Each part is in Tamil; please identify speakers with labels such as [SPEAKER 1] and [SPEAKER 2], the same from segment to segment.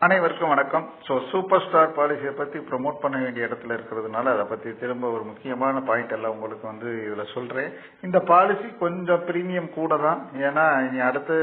[SPEAKER 1] அனைவருக்கும் வணக்கம். ஸோ சூப்பர் ஸ்டார் பாலிசியை பற்றி ப்ரொமோட் பண்ண வேண்டிய இடத்துல இருக்கிறதுனால அதை பற்றி திரும்ப ஒரு முக்கியமான பாயிண்ட் எல்லாம் உங்களுக்கு வந்து இதில் சொல்கிறேன் இந்த பாலிசி கொஞ்சம் ப்ரீமியம் கூட தான். ஏன்னா இனி அடுத்து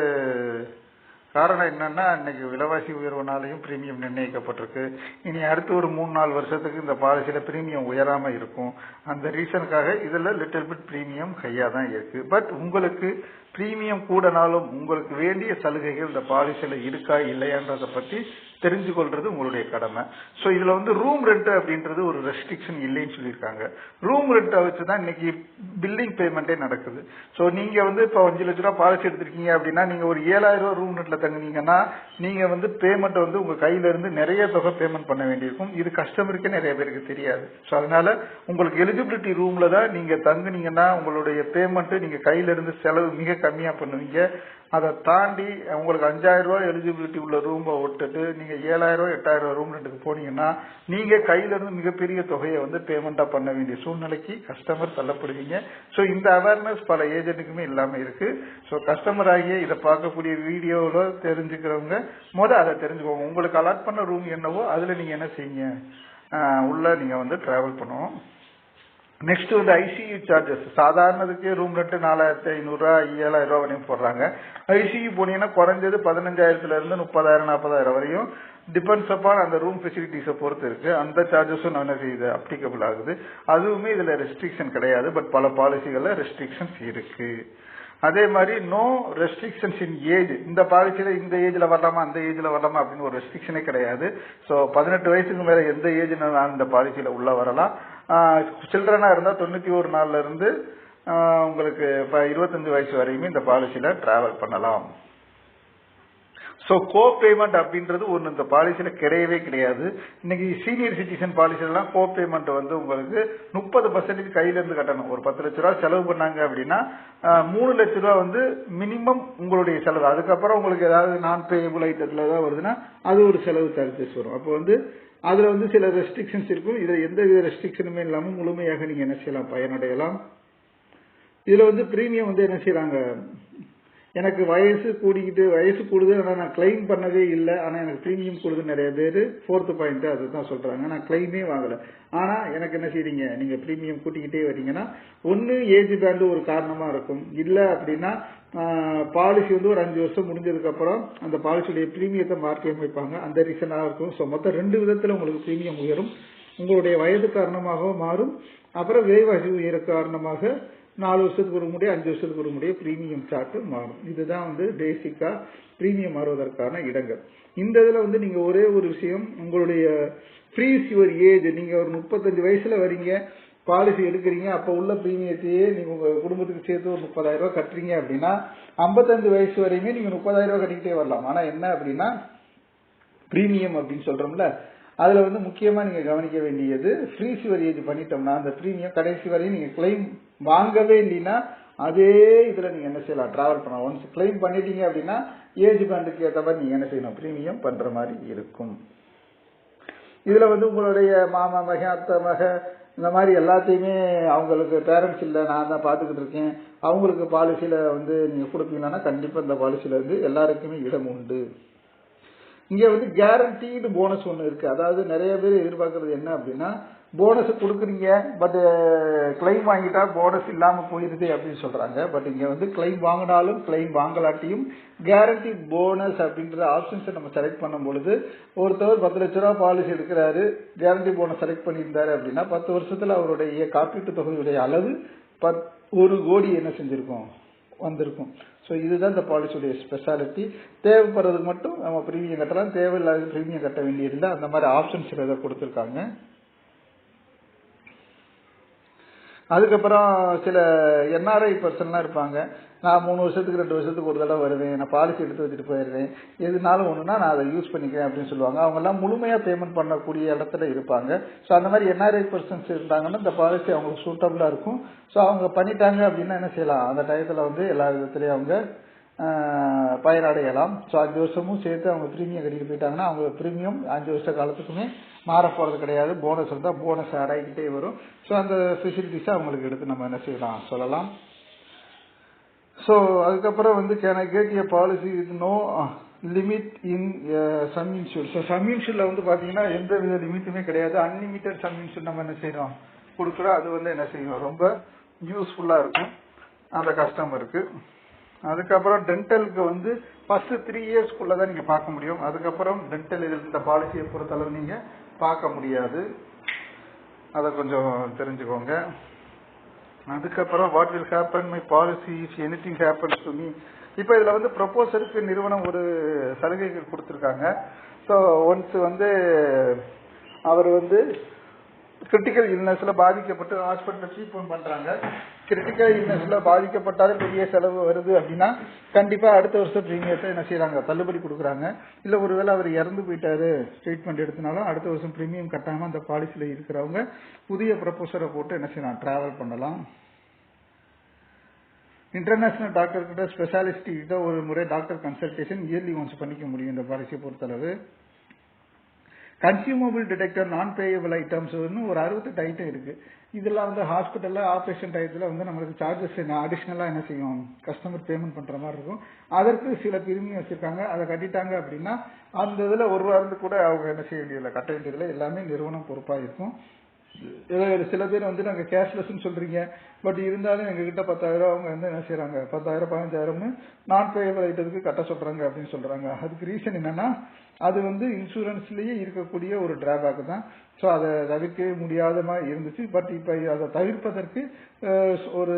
[SPEAKER 1] காரணம் என்னன்னா இன்னைக்கு விலைவாசி உயர்வுனாலையும் பிரீமியம் நிர்ணயிக்கப்பட்டிருக்கு. இனி அடுத்து ஒரு மூணு நாலு வருஷத்துக்கு இந்த பாலிசியில பிரீமியம் உயராம இருக்கும். அந்த ரீசனுக்காக இதுல லிட்டில் பிட் பிரீமியம் ஹையா தான் இருக்கு. பட் உங்களுக்கு பிரீமியம் கூடனாலும் உங்களுக்கு வேண்டிய சலுகைகள் இந்த பாலிசியில இருக்கா இல்லையான்றத பத்தி தெரிஞ்சு கொள்றது உங்களுடைய கடமை. ஸோ இதுல வந்து ரூம் ரெண்ட் அப்படின்றது ஒரு ரெஸ்ட்ரிக்ஷன் இல்லைன்னு சொல்லியிருக்காங்க. ரூம் ரெண்ட்டை வச்சு தான் இன்னைக்கு பில்டிங் பேமெண்ட்டே நடக்குது. ஸோ நீங்க வந்து இப்போ அஞ்சு லட்ச ரூபா பாலிசி எடுத்திருக்கீங்க அப்படின்னா நீங்க ஒரு ஏழாயிரம் ரூபா ரூம் ரெண்ட்ல தங்குனீங்கன்னா நீங்க வந்து பேமெண்ட் வந்து உங்க கையில இருந்து நிறைய தொகை பேமெண்ட் பண்ண வேண்டியிருக்கும். இது கஸ்டமருக்கே நிறைய பேருக்கு தெரியாது. ஸோ அதனால உங்களுக்கு எலிஜிபிலிட்டி ரூம்ல தான் நீங்க தங்குனீங்கன்னா உங்களுடைய பேமெண்ட் நீங்க கையில இருந்து செலவு மிக கம்மியா பண்ணுவீங்க. அதை தாண்டி உங்களுக்கு அஞ்சாயிரம் ரூபாய் எலிஜிபிலிட்டி உள்ள ரூமை விட்டுட்டு நீங்க ஏழாயிரம் ரூபாய் எட்டாயிரம் ரூபாய் ரூம் ரெண்டுக்கு போனீங்கன்னா நீங்க கையில இருந்து மிகப்பெரிய தொகையை வந்து பேமெண்டா பண்ண வேண்டிய சூழ்நிலைக்கு கஸ்டமர் தள்ளப்படுவீங்க. ஸோ இந்த அவேர்னஸ் பல ஏஜென்ட்டுக்குமே இல்லாம இருக்கு. ஸோ கஸ்டமர் ஆகிய இதை பார்க்கக்கூடிய வீடியோவில் தெரிஞ்சுக்கிறவங்க முத அதை தெரிஞ்சுக்கோங்க. உங்களுக்கு அலாட் பண்ண ரூம் என்னவோ அதுல நீங்க என்ன செய்யுங்க உள்ள நீங்க வந்து டிராவல் பண்ணுவோம். நெக்ஸ்ட் வந்து ஐசியூ சார்ஜஸ் சாதாரணதுக்கே ரூம் ரெண்ட் நாலாயிரத்தி ஐநூறுரூவா ஏழாயிரம் ரூபா வரையும் போடுறாங்க. ஐசியூ போனீங்கன்னா குறைஞ்சது பதினஞ்சாயிரத்துல இருந்து முப்பதாயிரம் நாற்பதாயிரம் வரையும். டிபெண்ட்ஸ் அப்பான் அந்த ரூம் ஃபெசிலிட்டிஸை பொறுத்து இருக்கு. அந்த சார்ஜஸும் என்ன செய்யுது? அப்ளிகபிள் ஆகுது. அதுவுமே இதுல ரெஸ்ட்ரிக்ஷன் கிடையாது பட் பல பாலிசிகள்ல ரெஸ்ட்ரிக்ஷன்ஸ் இருக்கு. அதே மாதிரி நோ ரெஸ்ட்ரிக்ஷன்ஸ் இன் ஏஜ் இந்த பாலிசியில இந்த ஏஜ்ல வரலாமா அந்த ஏஜ்ல வரலாமா அப்படின்னு ஒரு ரெஸ்ட்ரிக்ஷனே கிடையாது. ஸோ பதினெட்டு வயசுக்கு மேல எந்த ஏஜ் இந்த பாலிசியில உள்ள வரலாம். சில்ட்ரனாக இருந்தால் தொண்ணூற்றி ஒரு நாள்ல இருந்து உங்களுக்கு இப்போ இருபத்தஞ்சு வயசு வரையுமே இந்த பாலிசியில் ட்ராவல் பண்ணலாம். ஸோ கோ பேமெண்ட் அப்படின்றது ஒன்று இந்த பாலிசியில் கிடையவே கிடையாது. இன்னைக்கு சீனியர் சிட்டிசன் பாலிசிலாம் கோ பேமெண்ட் வந்து உங்களுக்கு முப்பது பர்சன்டேஜ் கையிலேருந்து கட்டணும். ஒரு பத்து லட்ச ரூபா செலவு பண்ணாங்க அப்படின்னா மூணு லட்ச ரூபா வந்து மினிமம் உங்களுடைய செலவு. அதுக்கப்புறம் உங்களுக்கு ஏதாவது நான் பேபிள் ஐட்டத்தில் ஏதாவது வருதுன்னா அது ஒரு செலவு சார்ஜஸ் வரும். அப்போ வந்து அதுல வந்து சில ரெஸ்ட்ரிக்ஷன்ஸ் இருக்கும். இதுல எந்த வித ரெஸ்ட்ரிக்ஷனுமே இல்லாம முழுமையாக நீங்க என்ன செய்யலாம்? பயனடையலாம். இதுல வந்து பிரீமியம் வந்து என்ன செய்யறாங்க எனக்கு வயசு கூடிக்கிட்டு வயசு கூடுது ஆனா நான் கிளைம் பண்ணவே இல்லை. ஆனா எனக்கு பிரீமியம் கூடுது நிறைய பேர் ஃபோர்த் பாயிண்ட் அதுதான் சொல்றாங்க. நான் கிளைமே வாங்கல. ஆனா எனக்கு என்ன செய்றீங்க? நீங்க பிரீமியம் கூட்டிக்கிட்டே வரீங்கன்னா ஒன்னு ஏஜ் பேண்டு ஒரு காரணமா இருக்கும். இல்ல அப்படின்னா பாலிசி வந்து ஒரு அஞ்சு வருஷம் முடிஞ்சதுக்கு அப்புறம் அந்த பாலிசியுடைய பிரீமியத்தை மாற்றி அமைப்பாங்க அந்த ரீசனாக இருக்கும். ஸோ மொத்தம் ரெண்டு விதத்துல உங்களுக்கு பிரீமியம் உயரும். உங்களுடைய வயது காரணமாக மாறும். அப்புறம் விலைவாசி உயர காரணமாக நாலு வருஷத்துக்கு ஒரு முடிய அஞ்சு வருஷத்துக்கு ஒரு முடிய ப்ரீமியம் சார்ட்டு மாறும். இதுதான் வந்து பேசிக்காக ப்ரீமியம் மாறுவதற்கான இடங்கள். இந்த இதில் வந்து நீங்கள் ஒரே ஒரு விஷயம் உங்களுடைய ஃப்ரீஸ் யுவர் ஏஜ் நீங்கள் ஒரு முப்பத்தஞ்சு வயசில் வரீங்க பாலிசி எடுக்கிறீங்க அப்போ உள்ள ப்ரீமியத்தையே நீங்கள் உங்கள் குடும்பத்துக்கு சேர்த்து ஒரு முப்பதாயிரம் கட்டுறீங்க அப்படின்னா ஐம்பத்தஞ்சு வயசு வரையுமே நீங்கள் முப்பதாயிரம் ரூபாய் கட்டிக்கிட்டே வரலாம். ஆனால் என்ன அப்படின்னா ப்ரீமியம் அப்படின்னு சொல்கிறோம்ல அதில் வந்து முக்கியமாக நீங்கள் கவனிக்க வேண்டியது ஃப்ரீ சிவர் ஏஜ் பண்ணிட்டோம்னா அந்த ப்ரீமியம் கடைசி வரையும் நீங்கள் கிளைம் வாங்கவே இல்லைன்னா அதே இதில் நீங்கள் என்ன செய்யலாம்? ட்ராவல் பண்ணலாம். ஒன்ஸ் கிளைம் பண்ணிட்டீங்க அப்படின்னா ஏஜ் பேண்டுக்கு ஏற்ற மாதிரி நீங்கள் என்ன செய்யணும்? ப்ரீமியம் பண்ணுற மாதிரி இருக்கும். இதில் வந்து உங்களுடைய மாமா மக அத்தை மக இந்த மாதிரி எல்லாத்தையுமே அவங்களுக்கு பேரண்ட்ஸ் இல்லை நான் தான் பார்த்துக்கிட்டு இருக்கேன். அவங்களுக்கு பாலிசியில் வந்து நீங்கள் கொடுப்பீங்கன்னா கண்டிப்பாக இந்த பாலிசியில் வந்து எல்லாருக்குமே இடம் உண்டு. இங்க வந்து கேரண்டீடு போனஸ் ஒன்று இருக்கு. அதாவது நிறைய பேர் எதிர்பார்க்கறது என்ன அப்படின்னா போனஸ் கொடுக்குறீங்க பட் கிளைம் வாங்கிட்டா போனஸ் இல்லாம போயிருது அப்படின்னு சொல்றாங்க. பட் இங்க வந்து கிளைம் வாங்கினாலும் கிளைம் வாங்கலாட்டியும் கேரண்டி போனஸ் அப்படின்ற ஆப்ஷன்ஸை நம்ம செலக்ட் பண்ணும் பொழுது ஒருத்தவர் பத்து லட்ச ரூபா பாலிசி எடுக்கிறாரு கேரண்டி போனஸ் செலக்ட் பண்ணியிருந்தாரு அப்படின்னா பத்து வருஷத்துல அவருடைய காப்பீட்டு தொகையுடைய அளவு பத் ஒரு கோடி என்ன செஞ்சிருக்கும்? வந்திருக்கும். ஸோ இதுதான் இந்த பாலிசியுடைய ஸ்பெஷாலிட்டி தேவைப்படுறதுக்கு மட்டும் நம்ம ப்ரீமியம் கட்டலாம். தேவையில்லாத ப்ரீமியம் கட்ட வேண்டியதில்லை அந்த மாதிரி ஆப்ஷன்ஸ் இதை கொடுத்துருக்காங்க. அதுக்கப்புறம் சில என்ஆர்ஐ பர்சன்லாம் இருப்பாங்க. நான் மூணு வருஷத்துக்கு ரெண்டு வருஷத்துக்கு ஒரு தடவை வருவேன் நான் பாலிசி எடுத்து வச்சுட்டு போயிடுவேன் எதுனாலும் ஒன்றுனா நான் அதை யூஸ் பண்ணிக்கிறேன் அப்படின்னு சொல்லுவாங்க. அவங்கெல்லாம் முழுமையாக பேமெண்ட் பண்ணக்கூடிய இடத்துல இருப்பாங்க. ஸோ அந்த மாதிரி என்ஆர்ஐ பர்சன்ஸ் இருந்தாங்கன்னா இந்த பாலிசி அவங்களுக்கு சூட்டபுளாக இருக்கும். ஸோ அவங்க பண்ணிட்டாங்க அப்படின்னா என்ன செய்யலாம்? அந்த டயத்தில் வந்து எல்லா விதத்துலேயும் அவங்க பயனடையலாம். ஸோ அஞ்சு வருஷமும் சேர்த்து அவங்க ப்ரீமியம் கட்டிட்டு போயிட்டாங்கன்னா அவங்க ப்ரீமியம் அஞ்சு வருஷ காலத்துக்குமே மாற போகிறது கிடையாது. போனஸ் இருந்தால் போனஸ் ஆட் வரும். ஸோ அந்த ஃபெசிலிட்டிஸை அவங்களுக்கு எடுத்து நம்ம என்ன செய்யலாம்? சொல்லலாம். ஸோ அதுக்கப்புறம் வந்து can I get a policy with no limit in sum insure so sum வந்து பார்த்தீங்கன்னா எந்த வித லிமிட்டுமே கிடையாது. அன்லிமிட்டெட் சம் இன்சூர் நம்ம என்ன செய்யறோம்? கொடுக்குறோம். அது வந்து என்ன செய்யும் ரொம்ப யூஸ்ஃபுல்லாக இருக்கும். அந்த கஸ்டமருக்கு அதுக்கப்புறம் டென்டலுக்கு வந்து ஃபர்ஸ்ட் த்ரீ இயர்ஸ்க்குள்ளே தான் நீங்கள் பார்க்க முடியும். அதுக்கப்புறம் டென்டல் இந்த பாலிசியை பொறுத்தளவு நீங்கள் பார்க்க முடியாது. அதை கொஞ்சம் தெரிஞ்சுக்கோங்க. அதுக்கப்புறம் what will happen my policy if anything happens to me இப்போ இதில் வந்து ப்ரொபோசருக்கு நிறுவனம் ஒரு சலுகைகள் கொடுத்துருக்காங்க. ஸோ ஒன்ஸ் வந்து அவர் வந்து கிரிட்டிக்கல் இல்னஸ்ல பாதிக்கப்பட்டு ஹாஸ்பிட்டல் ட்ரீட்மெண்ட் பண்றாங்க. கிரிட்டிக்கல் இல்னஸ்ல பாதிக்கப்பட்டாலும் பெரிய செலவு வருது அப்படின்னா கண்டிப்பா அடுத்த வருஷம் பிரீமியத்தை என்ன செய்யறாங்க தள்ளுபடி கொடுக்குறாங்க. இல்ல ஒருவேளை அவர் இறந்து போயிட்டாரு ட்ரீட்மெண்ட் எடுத்தனாலும் அடுத்த வருஷம் பிரீமியம் கட்டாம அந்த பாலிசியில இருக்கிறவங்க புதிய ப்ரொபோசரை போட்டு என்ன செய்யலாம்? டிராவல் பண்ணலாம். இன்டர்நேஷனல் டாக்டர் கிட்ட ஸ்பெஷாலிஸ்ட் கிட்ட ஒரு முறை டாக்டர் கன்சல்டேஷன் இயர்லி ஒன்ஸ் பண்ணிக்க முடியும் இந்த பாலிசியை பொறுத்தளவு. Consumable detector non payable items ஒரு அறுபத்தெட்டு ஐட்டம் இருக்கு. இதெல்லாம் வந்து ஹாஸ்பிட்டல்ல ஆபரேஷன் டயத்துல வந்து நம்மளுக்கு சார்ஜஸ் அடிஷ்னலா என்ன செய்யும்? கஸ்டமர் பேமெண்ட் பண்ற மாதிரி இருக்கும். அதற்கு சில பிரிமியம் வச்சிருக்காங்க. அதை கட்டிட்டாங்க அப்படின்னா அந்த இதுல ஒரு வாரத்துக்கு கூட அவங்க என்ன செய்ய வேண்டியதில்லை. கட்ட வேண்டியதில்லை. எல்லாமே நிறுவனம் பொறுப்பா இருக்கும். ஏதோ ஒரு சில பேர் வந்து நாங்கள் கேஷ்லெஸ்ன்னு சொல்கிறீங்க பட் இருந்தாலும் எங்ககிட்ட பத்தாயிரம் அவங்க வந்து என்ன செய்கிறாங்க பத்தாயிரம் பதினஞ்சாயிரம்னு நான் பேயபிள் ஐட்டத்துக்கு கட்ட சொல்கிறாங்க அப்படின்னு சொல்கிறாங்க அதுக்கு ரீசன் என்னன்னா அது வந்து இன்சூரன்ஸ்லேயே இருக்கக்கூடிய ஒரு டிராபேக் தான். ஸோ அதை தவிர்க்கவே முடியாத மாதிரி இருந்துச்சு. பட் இப்போ அதை தவிர்ப்பதற்கு ஒரு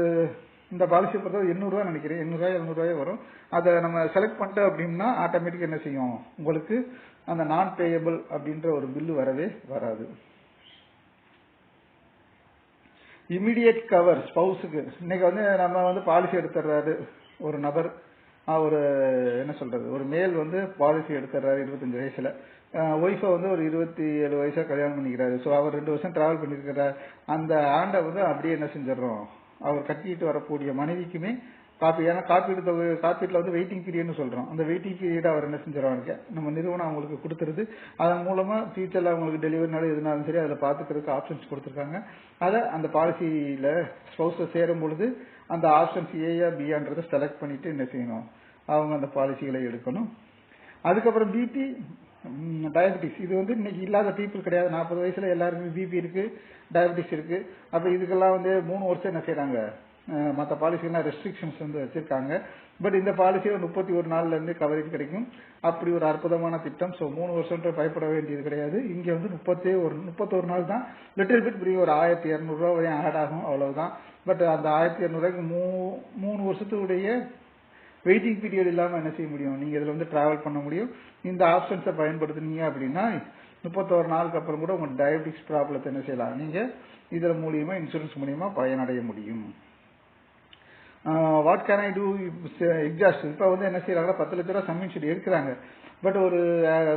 [SPEAKER 1] இந்த பாலிசியை பொறுத்தவரை எண்ணூறுரூவா நினைக்கிறேன். எண்ணூறுரூவா எழுநூறுவாயே வரும். அதை நம்ம செலக்ட் பண்ணிட்டோம் அப்படின்னா ஆட்டோமேட்டிக் என்ன செய்யும்? உங்களுக்கு அந்த நான் பேயபிள் அப்படின்ற ஒரு பில்லு வரவே வராது. இமிடியட் கவர் ஸ்பவுஸுக்கு இன்னைக்கு வந்து நம்ம வந்து பாலிசி எடுத்துடுறாரு. ஒரு நபர் ஒரு என்ன சொல்றது ஒரு மேல் வந்து பாலிசி எடுத்துடுறாரு இருபத்தஞ்சு வயசுல. ஒய்ஃபை வந்து ஒரு இருபத்தி ஏழு வயசா கல்யாணம் பண்ணிக்கிறாரு. ஸோ அவர் ரெண்டு வருஷம் டிராவல் பண்ணியிருக்கிறார் அந்த ஆண்டை வந்து அப்படியே என்ன செஞ்சிடறோம்? அவர் கட்டிட்டு வரக்கூடிய மனைவிக்குமே காப்பி ஏன்னா காப்பீடு தொகை காப்பீட்டில் வந்து வெயிட்டிங் பீரியட்னு சொல்கிறோம் அந்த வெயிட்டிங் பீரியட் அவர் என்ன செஞ்சிருவாங்க நம்ம நிறுவனம் அவங்களுக்கு கொடுத்துருது. அதன் மூலமாக ஃபியூச்சரில் அவங்களுக்கு டெலிவரினாலும் எதுனாலும் சரி அதில் பார்த்துக்கிறதுக்கு ஆப்ஷன்ஸ் கொடுத்துருக்காங்க. அதை அந்த பாலிசியில் ஸ்பௌஸை சேரும் பொழுது அந்த ஆப்ஷன்ஸ் ஏயா பியான்றதை செலக்ட் பண்ணிட்டு என்ன செய்யணும்? அவங்க அந்த பாலிசிகளை எடுக்கணும். அதுக்கப்புறம் பிபி டயபெட்டிஸ் இது வந்து இன்னைக்கு இல்லாத பீப்புள் கிடையாது. நாற்பது வயசுல எல்லாருக்குமே பிபி இருக்கு டயபெட்டிஸ் இருக்கு. அப்ப இதுக்கெல்லாம் வந்து மூணு வருஷம் என்ன செய்கிறாங்க மற்ற மத்த பாலிசிலாம் ரெஸ்ட்ரிக்ஷன்ஸ் வந்து வச்சிருக்காங்க. பட் இந்த பாலிசி முப்பத்தி ஒரு நாள்ல இருந்து கவரேஜ் கிடைக்கும். அப்படி ஒரு அற்புதமான திட்டம். ஸோ மூணு வருஷம்ன்ற பயப்பட வேண்டியது கிடையாது. இங்க வந்து முப்பத்தே ஒரு முப்பத்தொரு நாள் தான். லிட்டில் பிட் பெரிய ஒரு ஆயிரத்தி இரநூறுவா வரையும் ஆட் ஆகும். அவ்வளவுதான். பட் அந்த ஆயிரத்தி இரநூறுவாய்க்கு மூ மூணு வருஷத்துடைய வெயிட்டிங் பீரியட் இல்லாம என்ன செய்ய முடியும்? நீங்க இதுல வந்து டிராவல் பண்ண முடியும். இந்த ஆப்ஷன்ஸை பயன்படுத்துனீங்க அப்படின்னா முப்பத்தோரு நாளுக்கு அப்புறம் கூட உங்க டயபெட்டிக்ஸ் ப்ராப்ளத்தை என்ன செய்யலாம்? நீங்க இதன் மூலியமா இன்சூரன்ஸ் மூலியமா பயனடைய முடியும். What can I do exhaust இப்போ வந்து என்ன செய்யறாங்க பத்து லட்ச ரூபா சம்மிஷன் எடுக்கிறாங்க. பட் ஒரு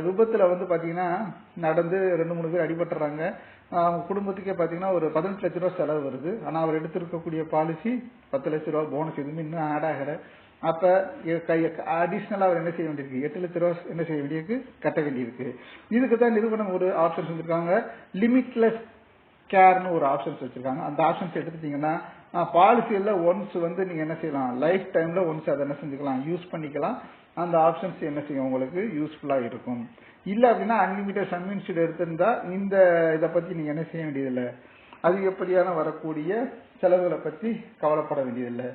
[SPEAKER 1] விபத்தில் வந்து பார்த்தீங்கன்னா நடந்து ரெண்டு மூணு பேர் அடிபட்டுறாங்க. அவங்க குடும்பத்துக்கே பார்த்தீங்கன்னா ஒரு பதினெட்டு லட்ச ரூபா செலவு வருது. ஆனால் அவர் எடுத்திருக்கக்கூடிய பாலிசி பத்து லட்ச ரூபா போனஸ் எதுவுமே இன்னும் ஆட் அப்போ அப்ப அடிஷ்னலாக அவர் என்ன செய்ய வேண்டியிருக்கு? எட்டு லட்ச ரூபா என்ன செய்ய வேண்டியிருக்கு? கட்ட வேண்டியிருக்கு. இதுக்கு தான் நிறுவனம் ஒரு ஆப்ஷன்ஸ் வச்சிருக்காங்க. லிமிட்லெஸ் கேர்னு ஒரு ஆப்ஷன்ஸ் வச்சிருக்காங்க. அந்த ஆப்ஷன்ஸ் எடுத்துட்டீங்கன்னா பாலிசியில் ஒன்ஸ் வந்து நீங்க என்ன செய்யலாம்? லைஃப் டைம்ல ஒன்ஸ் அதை என்ன செஞ்சுக்கலாம்? யூஸ் பண்ணிக்கலாம். அந்த ஆப்ஷன்ஸ் என்ன செய்யும்? உங்களுக்கு யூஸ்ஃபுல்லா இருக்கும். இல்ல அப்படின்னா அன்லிமிட்டட் சன்மின்ஷீட் எடுத்திருந்தா இந்த இதை பத்தி நீங்க என்ன செய்ய வேண்டியதில்லை. அதிகப்படியான வரக்கூடிய செலவுகளை பத்தி கவலைப்பட வேண்டியதில்லை.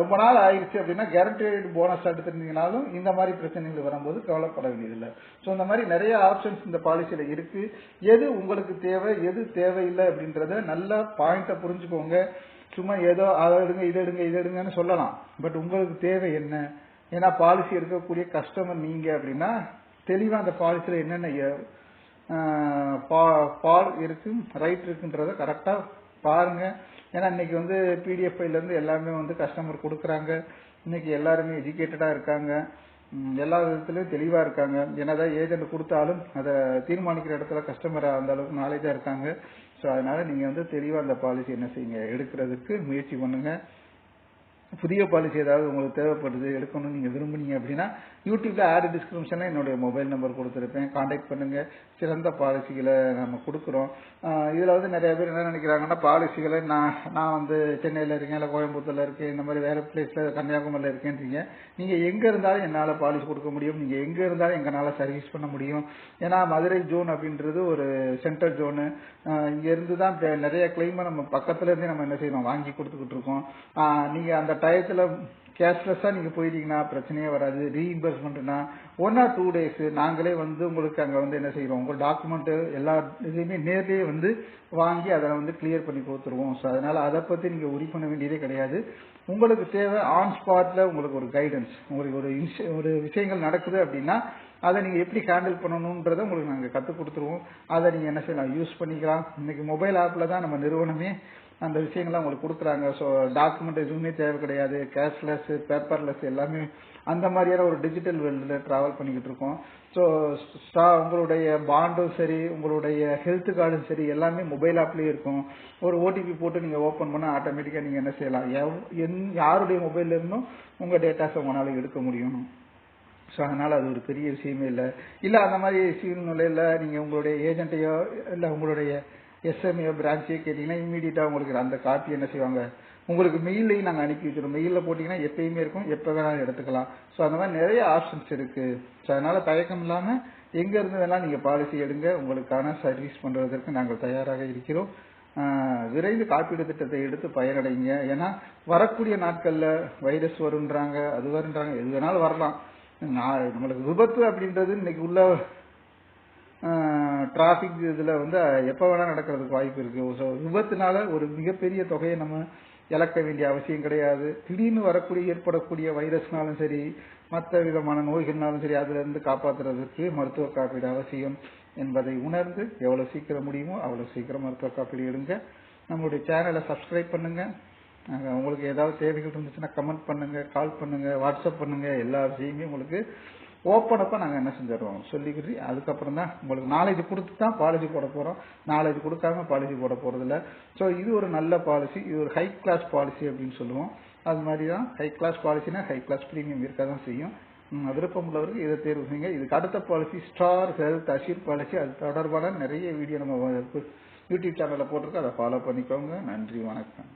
[SPEAKER 1] ரொம்ப நாள் ஆயிடுச்சு அப்படின்னா கேரண்டட் போனஸ் எடுத்திருந்தீங்கனாலும் இந்த மாதிரி பிரச்சனைகள் வரும்போது கவலைப்பட வேண்டியதில்லை. ஸோ இந்த மாதிரி நிறைய ஆப்ஷன்ஸ் இந்த பாலிசியில இருக்கு. எது உங்களுக்கு தேவை எது தேவையில்லை அப்படின்றத நல்லா பாயிண்ட புரிஞ்சுக்கோங்க. சும்மா ஏதோ அதை எடுங்க இதை எடுங்க இதை எடுங்கன்னு சொல்லலாம். பட் உங்களுக்கு தேவை என்ன? ஏன்னா பாலிசி எடுக்கக்கூடிய கஸ்டமர் நீங்க அப்படின்னா தெளிவா அந்த பாலிசியில என்னென்ன பா- பால் இருக்கு ரைட் இருக்குன்றத கரெக்டா பாருங்க. ஏன்னா இன்னைக்கு வந்து பிடிஎஃப் இருந்து எல்லாமே வந்து கஸ்டமர் கொடுக்குறாங்க. இன்னைக்கு எல்லாருமே எஜுகேட்டடா இருக்காங்க. எல்லா விதத்திலயும் தெளிவா இருக்காங்க. என்னதான் ஏஜென்ட் கொடுத்தாலும் அதை தீர்மானிக்கிற இடத்துல கஸ்டமர் அந்த அளவுக்கு நாலேஜா இருக்காங்க. ஸோ அதனால நீங்க வந்து தெளிவா அந்த பாலிசி என்ன செய்யுங்க? எடுக்கிறதுக்கு முயற்சி பண்ணுங்க. புதிய பாலிசி ஏதாவது உங்களுக்கு தேவைப்படுது எடுக்கணும்னு நீங்கள் விரும்புனீங்க அப்படின்னா யூடியூப்ல ஆடு டிஸ்கிரிப்ஷனில் என்னுடைய மொபைல் நம்பர் கொடுத்துருப்பேன். காண்டாக்ட் பண்ணுங்க. சிறந்த பாலிசிகளை நம்ம கொடுக்குறோம். இதில் வந்து நிறைய பேர் என்ன நினைக்கிறாங்கன்னா பாலிசிகளை நான் நான் வந்து சென்னையில் இருக்கேன் இல்லை கோயம்புத்தூரில் இருக்கேன் இந்த மாதிரி வேறு பிளேஸில் கன்னியாகுமரியில் இருக்கேன்றீங்க. நீங்கள் எங்கே இருந்தாலும் என்னால் பாலிசி கொடுக்க முடியும். நீங்கள் எங்கே இருந்தாலும் எங்களால் சர்வீஸ் பண்ண முடியும். ஏன்னா மதுரை ஜோன் அப்படின்றது ஒரு சென்ட்ரல் ஜோனு இங்கேருந்து தான் நிறைய கிளைமை நம்ம பக்கத்துலேருந்தே நம்ம என்ன செய்யறோம்? வாங்கி கொடுத்துக்கிட்டு இருக்கோம். நீங்கள் அந்த டயத்துல கேஷ்லெஸ்ஸா நீங்க போயிட்டீங்கன்னா பிரச்சனையே வராது. ரீஇம்பர்ஸ்மெண்ட்னா ஒன் ஆர் டூ டேஸ் நாங்களே வந்து உங்களுக்கு அங்க வந்து என்ன செய்யறோம் உங்க டாக்குமெண்ட் எல்லா இதையுமே நேர்லேயே வந்து வாங்கி அதை வந்து கிளியர் பண்ணி கொடுத்துருவோம். ஸோ அதனால அதை பத்தி நீங்க உரி பண்ண வேண்டியதே கிடையாது. உங்களுக்கு தேவை ஆன் ஸ்பாட்ல உங்களுக்கு ஒரு கைடன்ஸ் உங்களுக்கு ஒரு இன்ஸ்- ஒரு விஷயங்கள் நடக்குது அப்படின்னா அதை நீங்க எப்படி ஹேண்டில் பண்ணணுன்றதை உங்களுக்கு நாங்க கற்றுக் கொடுத்துருவோம். அதை நீங்க என்ன செய்யலாம்? யூஸ் பண்ணிக்கலாம். இன்னைக்கு மொபைல் ஆப்ல தான் நம்ம நிறுவனமே அந்த விஷயங்கள்லாம் உங்களுக்கு கொடுக்குறாங்க. ஸோ டாக்குமெண்ட் எதுவுமே தேவை கிடையாது. கேஷ்லெஸ் பேப்பர்லெஸ் எல்லாமே அந்த மாதிரியான ஒரு டிஜிட்டல் வேர்ல்டில் ட்ராவல் பண்ணிக்கிட்டு இருக்கோம். ஸோ உங்களுடைய பாண்டும் சரி உங்களுடைய ஹெல்த் கார்டும் சரி எல்லாமே மொபைல் ஆப்லேயே இருக்கும். ஒரு ஓடிபி போட்டு நீங்கள் ஓப்பன் பண்ணால் ஆட்டோமேட்டிக்காக நீங்கள் என்ன செய்யலாம்? எவ் எந் யாருடைய மொபைல்ல இருந்தும் உங்கள் டேட்டாஸை உங்களால் எடுக்க முடியும். ஸோ அதனால் அது ஒரு பெரிய விஷயமே இல்லை. இல்லை அந்த மாதிரி சூழ்நிலையில் நீங்கள் உங்களுடைய ஏஜென்ட்டையோ இல்லை உங்களுடைய எஸ்எம்ஏ பிரான்ச்சே கேட்டிங்கன்னா இமீடியட்டாக உங்களுக்கு அந்த காப்பி என்ன செய்வாங்க? உங்களுக்கு மெயிலையும் நாங்கள் அனுப்பி வச்சிடும் மெயிலில் போட்டிங்கன்னா எப்பயுமே இருக்கும். எப்போ வேணாலும் எடுத்துக்கலாம். ஸோ அந்த மாதிரி நிறைய ஆப்ஷன்ஸ் இருக்குது ஸோ அதனால் தயக்கம் இல்லாமல் எங்கேருந்து வேணால் நீங்கள் பாலிசி எடுங்க. உங்களுக்கான சர்வீஸ் பண்ணுறதற்கு நாங்கள் தயாராக இருக்கிறோம். விரைந்து காப்பீடு திட்டத்தை எடுத்து பயனடைங்க. ஏன்னா வரக்கூடிய நாட்களில் வைரஸ் வருன்றாங்க அது வருன்றாங்க எது வேணாலும் வரலாம். நான் நம்மளுக்கு விபத்து அப்படின்றது இன்னைக்கு உள்ள டிராஃபிக் இதில் வந்து எப்போ வேணால் நடக்கிறதுக்கு வாய்ப்பு இருக்குது ஸோ விபத்துனால ஒரு மிகப்பெரிய தொகையை நம்ம இழக்க வேண்டிய அவசியம் கிடையாது. திடீர்னு வரக்கூடிய ஏற்படக்கூடிய வைரஸ்னாலும் சரி மற்ற விதமான நோய்கள்னாலும் சரி அதுல இருந்து மருத்துவ காப்பீடு அவசியம் என்பதை உணர்ந்து எவ்வளோ சீக்கிரம் முடியுமோ அவ்வளோ சீக்கிரம் மருத்துவ காப்பீடு எடுங்க. நம்மளுடைய சேனலை சப்ஸ்கிரைப் பண்ணுங்கள் உங்களுக்கு ஏதாவது தேவைகள் இருந்துச்சுன்னா கமெண்ட் பண்ணுங்கள் கால் பண்ணுங்கள் வாட்ஸ்அப் பண்ணுங்கள் எல்லா விஷயமே உங்களுக்கு ஓப்பன் அப்ப நாங்க என்ன செஞ்சிடுறோம் சொல்லிக்கிட்டு அதுக்கப்புறம் தான் உங்களுக்கு நாலேஜ் கொடுத்து தான் பாலிசி போட போறோம். நாலேஜ் கொடுக்காம பாலிசி போட போகிறதில்ல ஸோ இது ஒரு நல்ல பாலிசி இது ஒரு ஹை கிளாஸ் பாலிசி அப்படின்னு சொல்லுவோம். அது மாதிரி தான் ஹை கிளாஸ் பாலிசினா ஹை கிளாஸ் ப்ரீமியம் இருக்க தான் செய்யும் விருப்பம் உள்ளவருக்கு இதை தேர்வு செய்யுங்க. இதுக்கு அடுத்த policy Star Health Assure policy அது தொடர்பான நிறைய வீடியோ நம்ம யூடியூப் சேனலில் போட்டிருக்கோம் அதை ஃபாலோ பண்ணிக்கோங்க. நன்றி வணக்கம்.